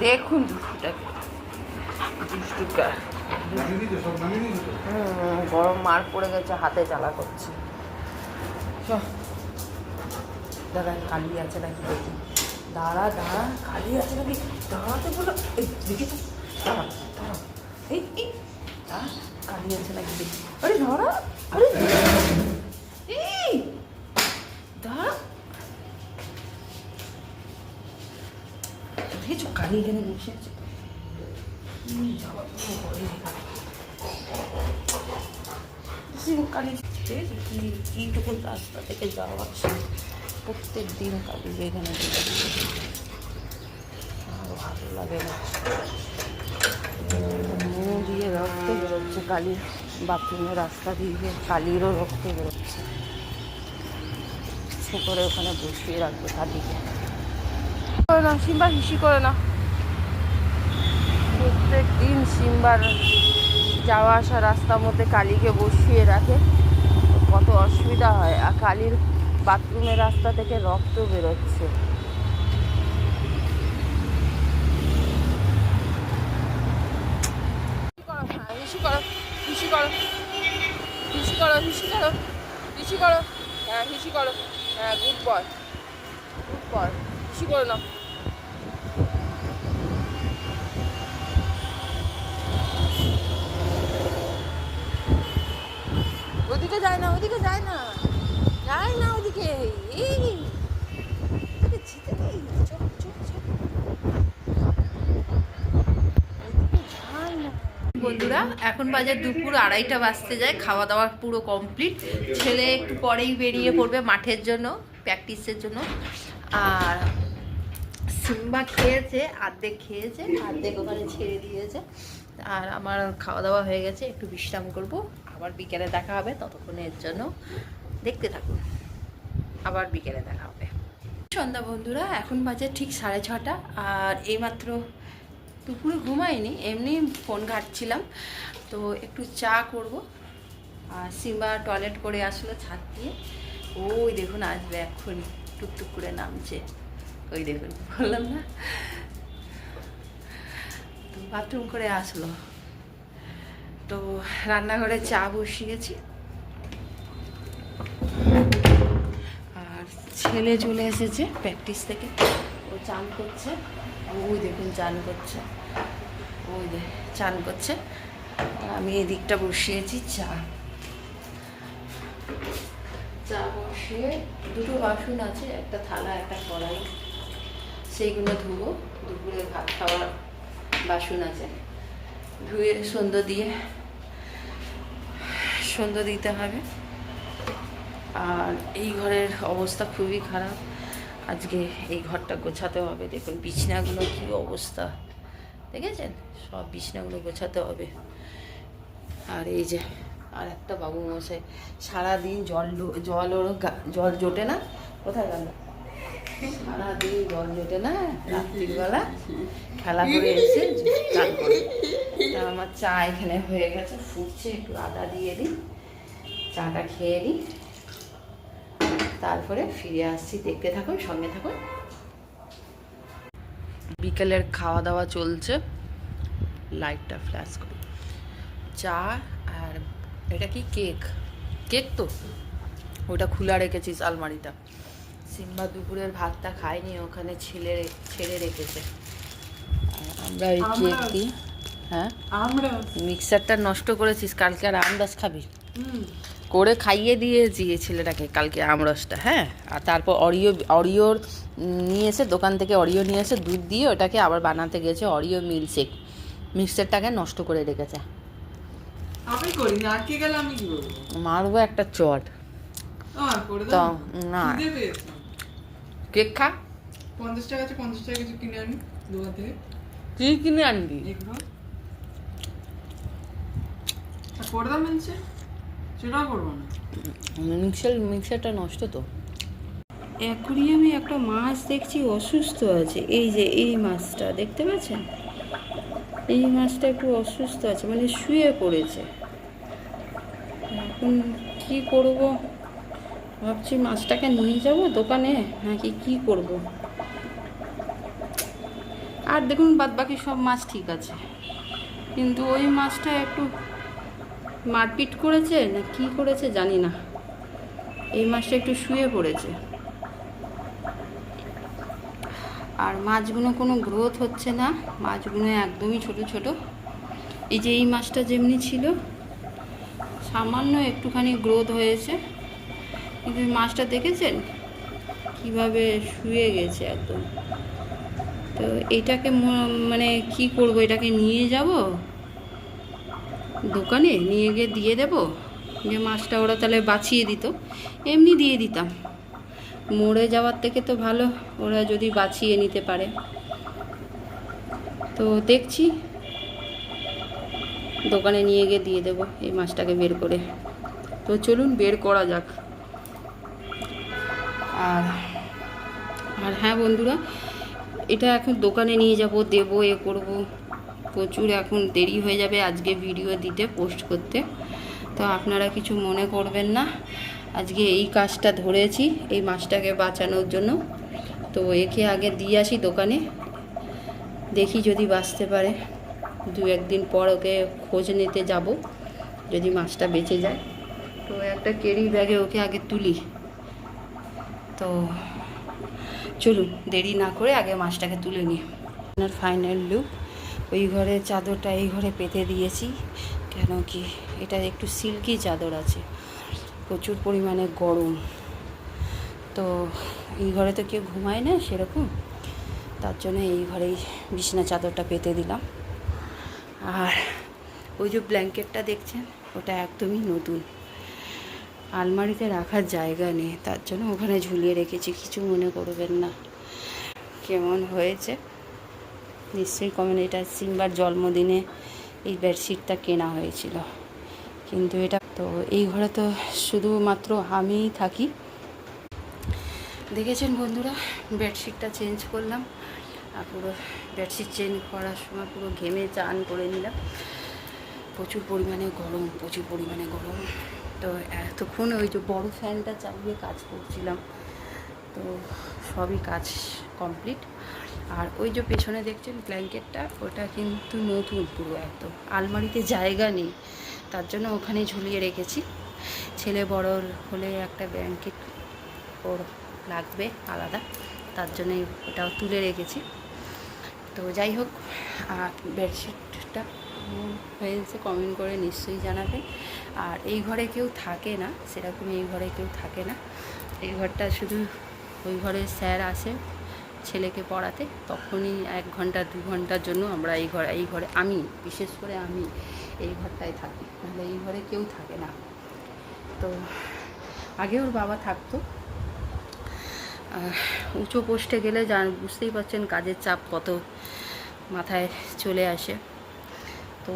দেখুন দুষ্টুকা গরম মার পড়ে গেছে, হাতে জ্বালা করছে। চল। দাঁড়া, খালি আছে নাকি দেখি। দাঁড়া দাঁড়া, খালি আছে নাকি? দাঁড়াতে বলো। এই, দেখি তো। দাঁড়া দাঁড়া। এই দাঁড়া, খালি আছে নাকি দেখি। আরে, দাঁড়া। আরে কালি এখানে বসে আছে। উম, যাওয়ার কোনো ভয় নেই। দেখেছ, কালি দেখেছ কি কিটুকুন রাস্তা থেকে যাওয়া আসে প্রত্যেক দিন কালি এখানে আর ভালো লাগে না। মুখ দিয়ে রক্ত বেরোচ্ছে কালির বাথরুমের রাস্তা দিয়ে কালিরও রক্ত বেরোচ্ছে। করে ওখানে বসিয়ে রাখবে কালিকে করে না সিম্বা হিসি করে না প্রত্যেক দিন সিম্বার যাওয়া আসা রাস্তার মধ্যে কালীকে বসিয়ে রাখে। কত অসুবিধা হয়। আর কালীর বাথরুমের রাস্তা থেকে রক্ত বেরোচ্ছে। করো হিসি করো হিসি করো হ্যাঁ হিসি করো। হ্যাঁ গুড বয় গুড বয় হিসি করো না যায় না, ওদিকে যায় না। যায় না ওদিকে। বন্ধুরা, এখন বাজে দুপুর আড়াইটা বাজতে যায় খাওয়া দাওয়া পুরো কমপ্লিট। ছেলে একটু পরেই বেরিয়ে পড়বে মাঠের জন্য, প্র্যাকটিসের জন্য। আর সিম্বা খেয়েছে, আর্ধেক খেয়েছে, আর্ধেক ওখানে ছেড়ে দিয়েছে। আর আমার খাওয়া দাওয়া হয়ে গেছে, একটু বিশ্রাম করব। আবার বিকেলে দেখা হবে, ততক্ষণের জন্য দেখতে থাকুন। আবার বিকেলে দেখা হবে। সন্ধ্যা বন্ধুরা, এখন বাজে ঠিক সাড়ে ছটা, আর এইমাত্র দুপুরে ঘুমাইনি, এমনি ফোন ঘাটছিলাম, তো একটু চা করব। আর সিম্বা টয়লেট করে আসলো ছাদ দিয়ে। ওই দেখুন আসবে এক্ষুনি টুকটুক করে নামছে। ওই দেখুন, বললাম না। তো বাথরুম করে আসলো। তো রান্নাঘরে চা বসিয়েছি। আর ছেলে চলে এসেছে প্র্যাকটিস থেকে। ও চান করছে। ওই দেখুন চান করছে। ওই দে, চান করছে। আমি এদিকটা বসিয়েছি চা। চা বসিয়ে দুটো বাসন আছে, একটা থালা, একটা কড়াই। সেইগুলো ধুবো। দুপুরে ভাত খাওয়ার বাসন আছে। ধুয়ে সন্ধ্যা দিয়ে সন্ধ্যা দিতে হবে। আর এই ঘরের অবস্থা খুবই খারাপ। আজকে এই ঘরটা গোছাতে হবে। দেখুন বিছনাগুলো কী অবস্থা। দেখেছেন? সব বিছনাগুলো গোছাতে হবে। আর এই যে আর একটা বাবু মশাই সারাদিন জল জল ওর জল জোটে না? কোথায় গেল? সারাদিন না রাত্রিবেলা খেলা করে এসে আমার চা এখানে হয়ে গেছে ফুটছে একটু আদা দিয়ে খেয়ে নিই তারপরে ফিরে আসছি দেখতে থাকুন সঙ্গে থাকুন বিকেলের খাওয়া দাওয়া চলছে। লাইটটা ফ্ল্যাশ করি। চা আর এটা কি কেক কেক তো? ওটা খোলা রেখেছিস আলমারিটা। সিম্বা দুপুরের ভাতটা খায়নি ওখানে ছেলে ছেড়ে রেখেছে। আমরা ওই কেক দিই হ্যাঁ? আমরা মিক্সারটা নষ্ট করেছিস কালকে আর আমরস খাবি? করে খাইয়ে দিয়েছি এই ছেলেটাকে কালকে আমরসটা হ্যাঁ? আর তারপর অরিও অরিওর নিয়ে এসে দোকান থেকে অরিও নিয়ে এসে দুধ দিয়ে ওটাকে আবার বানাতে গেছে অরিও মিল্কশেক। মিক্সারটাকে নষ্ট করে রেখেছে। আমি করিনি আটকে গেলে আমি কি করব? মারবো একটা চট। তো না। কেক খা। পঞ্চাশ টাকা আছে পঞ্চাশ টাকা কিছু কিনে আনি দোকান থেকে তুই কিনে আনবি? করে দাও মিলছে? সেটাও করব না। মিক্সার মিক্সারটা নষ্ট তো। অ্যাকুরিয়ামে একটা মাছ দেখছি অসুস্থ আছে। এই যে এই মাছটা দেখতে পাচ্ছেন? এই মাছটা একটু অসুস্থ আছে মানে শুয়ে পড়েছে। এখন কি করব? ভাবছি মাছটাকে নিয়ে যাব দোকানে, নাকি কি করব? আর দেখুন বাদ বাকি সব মাছ ঠিক আছে। কিন্তু ওই মাছটা একটু মারপিট করেছে, না কি করেছে জানি না। এই মাছটা একটু শুয়ে পড়েছে। আর মাছগুলো কোনো গ্রোথ হচ্ছে না, মাছগুলো একদমই ছোট ছোট। এই যে এই মাছটা যেমনি ছিল, সামান্য একটুখানি গ্রোথ হয়েছে। মাছটা দেখেছেন? কীভাবে শুয়ে গেছে একদম। তো এটাকে মানে কি করব? এটাকে নিয়ে যাব? দোকানে নিয়ে গিয়ে দিয়ে দেব? যে মাছটা ওরা তাহলে বাছিয়ে দিত। এমনি দিয়ে দিতাম। মরে যাওয়ার থেকে তো ভালো, ওরা যদি বাছিয়ে নিতে পারে। তো দেখছি। দোকানে নিয়ে গিয়ে দিয়ে দেবো এই মাছটাকে বের করে। তো চলুন বের করা যাক। আর আর হ্যাঁ বন্ধুরা, এটা এখন দোকানে নিয়ে যাব, দেবো, এ করব। প্রচুর এখন দেরি হয়ে যাবে আজকে ভিডিও দিতে পোস্ট করতে। তো আপনারা কিছু মনে করবেন না। আজকে এই কাজটা ধরেছি, এই মাছটাকে বাঁচানোর জন্য। তো একে আগে দিয়ে আসি দোকানে। দেখি যদি বাঁচতে পারে। দু একদিন পর ওকে খোঁজ নিতে যাব, যদি মাছটা বেঁচে যায়। তো একটা কেরি ব্যাগে ওকে আগে তুলি। তো চলুন, দেরি না করে আগে মাছটাকে তুলে নিই। আপনার ফাইনাল লুক ওই ঘরে চাদরটা এই ঘরে পেতে দিয়েছি। কেন কি এটা একটু সিল্কি চাদর আছে, প্রচুর পরিমাণে গরম। তো এই ঘরে তো কেউ ঘুমায় না সেরকম, তার জন্য এই ঘরেই বিছনা চাদরটা পেতে দিলাম। আর ওই যে ব্ল্যাঙ্কেটটা দেখছেন, ওটা একদমই নতুন। আলমারিতে রাখার জায়গা নেই, তার জন্য ওখানে ঝুলিয়ে রেখেছি, কিছু মনে করবেন না। কেমন হয়েছে? নিশ্চয়ই কমেন্ট এটা সিম্বার জন্মদিনে এই বেডশিটটা কেনা হয়েছিল। কিন্তু এটা তো এই ঘরে তো শুধুমাত্র আমিই থাকি। দেখেছেন বন্ধুরা, বেডশিটটা চেঞ্জ করলাম আর পুরো বেডশিট চেঞ্জ করার সময় পুরো ঘেমে চান করে নিলাম। প্রচুর পরিমাণে গরম, প্রচুর পরিমাণে গরম। তো এতক্ষণ ওই যে বড় ফ্যানটা চালিয়ে কাজ করছিলাম। তো সবই কাজ কমপ্লিট। আর ওই যে পেছনে দেখছেন ব্ল্যাঙ্কেটটা, ওটা কিন্তু নতুন পুরো একদম। আলমারিতে জায়গা নেই, তার জন্য ওখানে ঝুলিয়ে রেখেছি। ছেলে বড় হলে একটা ব্ল্যাঙ্কেট ওর লাগবে আলাদা, তার জন্যই ওটাও তুলে রেখেছি। তো যাই হোক, আর বেডশিটটা হয়েছে, কমেন্ট করে নিশ্চয়ই জানাবেন। আর এই ঘরে কেউ থাকে না সেরকম এই ঘরে কেউ থাকে না। এই ঘরটা শুধু ওই ঘরে স্যার আসে ছেলেকে পড়াতে, তখনই এক ঘণ্টা, দু ঘণ্টার জন্য আমরা এই ঘরে এই ঘরে আমি, বিশেষ করে আমি এই ঘরটায় থাকি, নাহলে এই ঘরে কেউ থাকে না। তো আগে ওর বাবা থাকতো। উঁচু পোস্টে গেলে জান, বুঝতেই পারছেন কাজের চাপ কত মাথায় চলে আসে। তো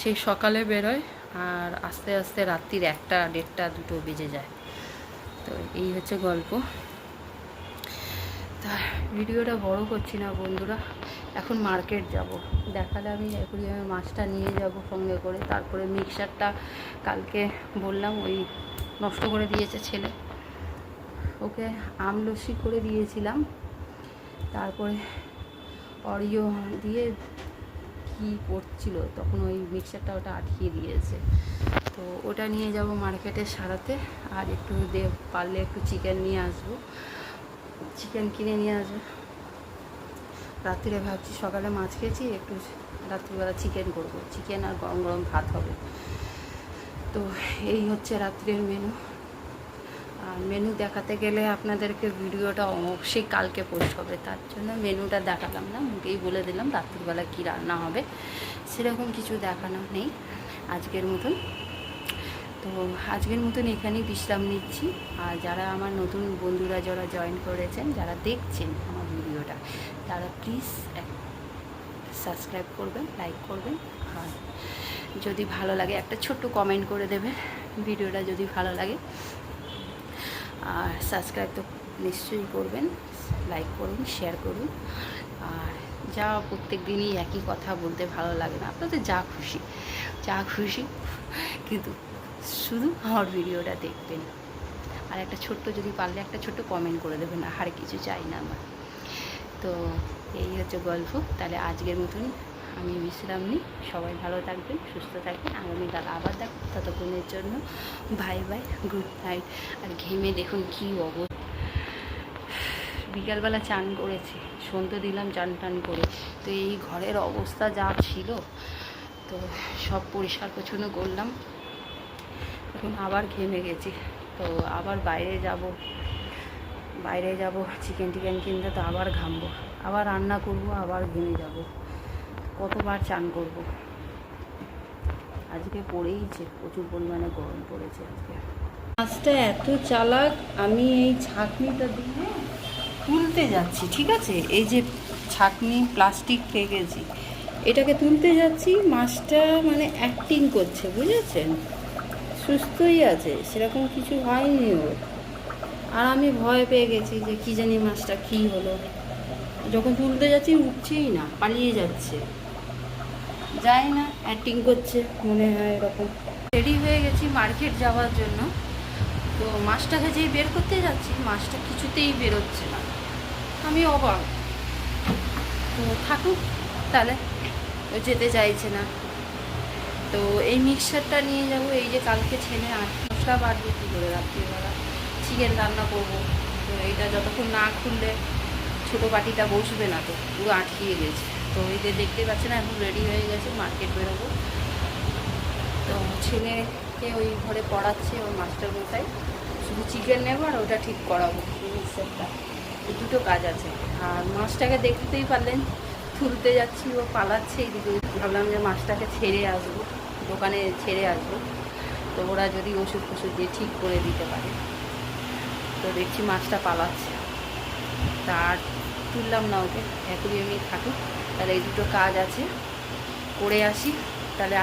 সেই সকালে বেরোয় আর আস্তে আস্তে রাত্রির একটা, দেড়টা, দুটো বেজে যায়। তো এই হচ্ছে গল্প। তা ভিডিওটা বড় করছি না বন্ধুরা, এখন মার্কেট যাব। দেখালে আমি অ্যাকুরিয়ামে মাছটা নিয়ে যাব সঙ্গে করে। তারপরে মিক্সারটা কালকে বললাম ওই নষ্ট করে দিয়েছে ছেলে। ওকে আমলসি করে দিয়েছিলাম। তারপরে অরিও দিয়ে কি করছিল, তখন ওই মিক্সারটা ওটা আটকিয়ে দিয়েছে। তো ওটা নিয়ে যাব মার্কেটে সারাতে, আর একটু দে, পারলে একটু চিকেন নিয়ে আসব। চিকেন কিনে নিয়ে আসব। রাত্রিরে ভাবছি, সকালে মাছ খেয়েছি, একটু রাত্রিবেলা চিকেন করব। চিকেন আর গরম গরম ভাত হবে। তো এই হচ্ছে রাত্রের মেনু আর মেনু দেখাতে গেলে আপনাদেরকে ভিডিওটা অবশ্যই কালকে পোস্ট হবে, তার জন্য মেনুটা দেখালাম না, মুখেই বলে দিলাম রাত্রিবেলা কী রান্না হবে, সেরকম কিছু দেখানো নেই আজকের মতন। তো আজকের মতন এখানেই বিশ্রাম নিচ্ছি, আর যারা আমার নতুন বন্ধুরা যারা জয়েন করেছেন, যারা দেখছেন আমার ভিডিওটা, তারা প্লিজ সাবস্ক্রাইব করবেন লাইক করবেন, আর যদি ভালো লাগে একটা ছোট্ট কমেন্ট করে দেবে ভিডিওটা যদি ভালো লাগে। আর সাবস্ক্রাইব তো নিশ্চয়ই করবেন লাইক করুন শেয়ার করুন। আর যা প্রত্যেক দিনই একই কথা বলতে ভালো লাগে না, আপনাদের যা খুশি যা খুশি। কিন্তু শুধু আমার ভিডিওটা দেখবেন। আর একটা ছোট্ট যদি পারলে একটা ছোট্ট কমেন্ট করে দেবেন, আর কিছু চাই না আমার। তো এই হচ্ছে গল্প, তাহলে আজকের মতন আমি বিশ্রাম নিই সবাই ভালো থাকবেন, সুস্থ থাকবেন। আগামীকাল আবার দেখ ততক্ষণের জন্য। Bye bye, good night. আর ঘেমে দেখুন কী অবস্থা। বিকালবেলা চান করেছি সন্ধ্যে দিলাম, চান টান করে। তো এই ঘরের অবস্থা যা ছিল, তো সব পরিষ্কার পরিচ্ছন্ন করলাম। এখন আবার ঘেমে গেছি। তো আবার বাইরে যাব। বাইরে যাব, চিকেন টিকেন কিনতে, তো আবার ঘামবো। আবার রান্না করব, আবার ঘেমে যাব। কতবার চান করব। আজকে পড়েইছে প্রচুর পরিমাণে গরম পড়েছে আজকে। মাছটা এত চালাক, আমি এই ছাঁকনিটা দিয়ে তুলতে যাচ্ছি, ঠিক আছে? এই যে ছাঁকনি প্লাস্টিক রেখেছি এটাকে তুলতে যাচ্ছি, মাছটা মানে অ্যাক্টিং করছে, বুঝেছেন? সুস্থই আছে, সেরকম কিছু হয়নি ওর। আর আমি ভয় পেয়ে গেছি যে কী জানি মাছটা কী হলো। যখন তুলতে যাচ্ছি, উঠছেই না, পালিয়ে যাচ্ছে। যায় না অ্যাক্টিং করছে, মনে হয় এরকম। রেডি হয়ে গেছি মার্কেট যাওয়ার জন্য। তো মাছটাকে যেই বের করতে যাচ্ছি, মাছটা কিছুতেই বেরোচ্ছে না। আমি অবাক। তো থাকুক, তাহলে। যেতে চাইছে না। তো এই মিক্সারটা নিয়ে যাব, এই যে কালকে ছেলে আট মশলা বাড়বে কী করে রাত্রিবেলা? চিকেন রান্না করব। তো এইটা যতক্ষণ না খুললে ছোটো বাটিটা বসবে না তো, পুরো আটকিয়ে গেছে। তো এদের দেখতে পাচ্ছে না এখন রেডি হয়ে গেছে মার্কেট বেরোবো। তো ছেলেকে ওই ঘরে পড়াচ্ছে ওর মাস্টার মশাই শুধু চিকেন নেব আর ওটা ঠিক করাবো মিক্সারটা দুটো কাজ আছে। আর মাছটাকে দেখতেই পারলেন তুলতে যাচ্ছি, ও পালাচ্ছে এইদিকে। ভাবলাম যে মাছটাকে ছেড়ে আসব, দোকানে ছেড়ে আসব। তো ওরা যদি ওষুধ ফষুধ দিয়ে ঠিক করে দিতে পারে। তো দেখছি মাছটা পালাচ্ছে। তার তুললাম না ওকে, এখনই এমনি থাকুক তাহলে এই দুটো কাজ আছে। করে আসি তাহলে